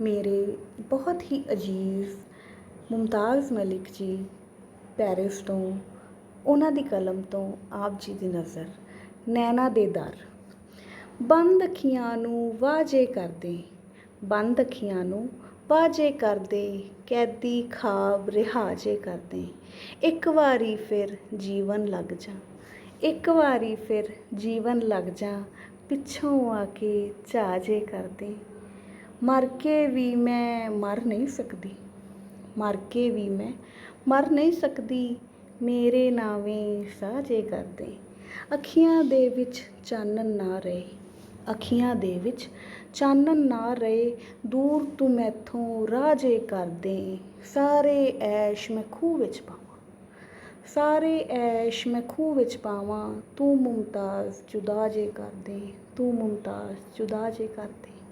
ਮੇਰੇ ਬਹੁਤ ਹੀ ਅਜੀਜ਼ ਮੁਮਤਾਜ਼ ਮਲਿਕ ਜੀ ਪੈਰਿਸ ਤੋਂ, ਉਹਨਾਂ ਦੀ ਕਲਮ ਤੋਂ ਆਪ ਜੀ ਦੀ ਨਜ਼ਰ, ਨੈਣਾ ਦੇ ਦਰ। ਬੰਦ ਅੱਖੀਆਂ ਨੂੰ ਵਾਜੇ ਕਰਦੇ, ਬੰਦ ਅੱਖੀਆਂ ਨੂੰ ਵਾਜੇ ਕਰਦੇ, ਕੈਦੀ ਖਾਬ ਰਿਹਾਜੇ ਕਰਦੇ। ਇੱਕ ਵਾਰੀ ਫਿਰ ਜੀਵਨ ਲੱਗ ਜਾ, ਇੱਕ ਵਾਰੀ ਫਿਰ ਜੀਵਨ ਲੱਗ ਜਾ, ਪਿੱਛੋਂ ਆ ਕੇ ਝਾਜੇ ਕਰਦੇ। ਮਰ ਕੇ ਵੀ ਮੈਂ ਮਰ ਨਹੀਂ ਸਕਦੀ। ਮਰ ਕੇ ਵੀ ਮੈਂ ਮਰ ਨਹੀਂ ਸਕਦੀ। ਮੇਰੇ ਨਾਵੇਂ ਸਾਜੇ ਕਰਦੇ ਅੱਖੀਆਂ ਦੇ ਵਿੱਚ ਚਾਨਣ ਨਾ ਰਹੇ। ਅੱਖੀਆਂ ਦੇ ਵਿੱਚ ਚਾਨਣ ਨਾ ਰਹੇ। ਦੂਰ ਤੂੰ ਮੈਥੋਂ ਰਾਜੇ ਕਰ ਦੇ। ਸਾਰੇ ਐਸ਼ ਮੈਂ ਖੂਹ ਵਿੱਚ ਪਾਵਾਂ। ਸਾਰੇ ਐਸ਼ ਮੈਂ ਖੂਹ ਵਿੱਚ ਪਾਵਾਂ। ਤੂੰ ਮੁਮਤਾਜ਼ ਜੁਦਾ ਜੇ ਕਰ ਦੇ। ਤੂੰ ਮੁਮਤਾਜ਼ ਜੁਦਾ ਜੇ ਕਰ ਦੇ।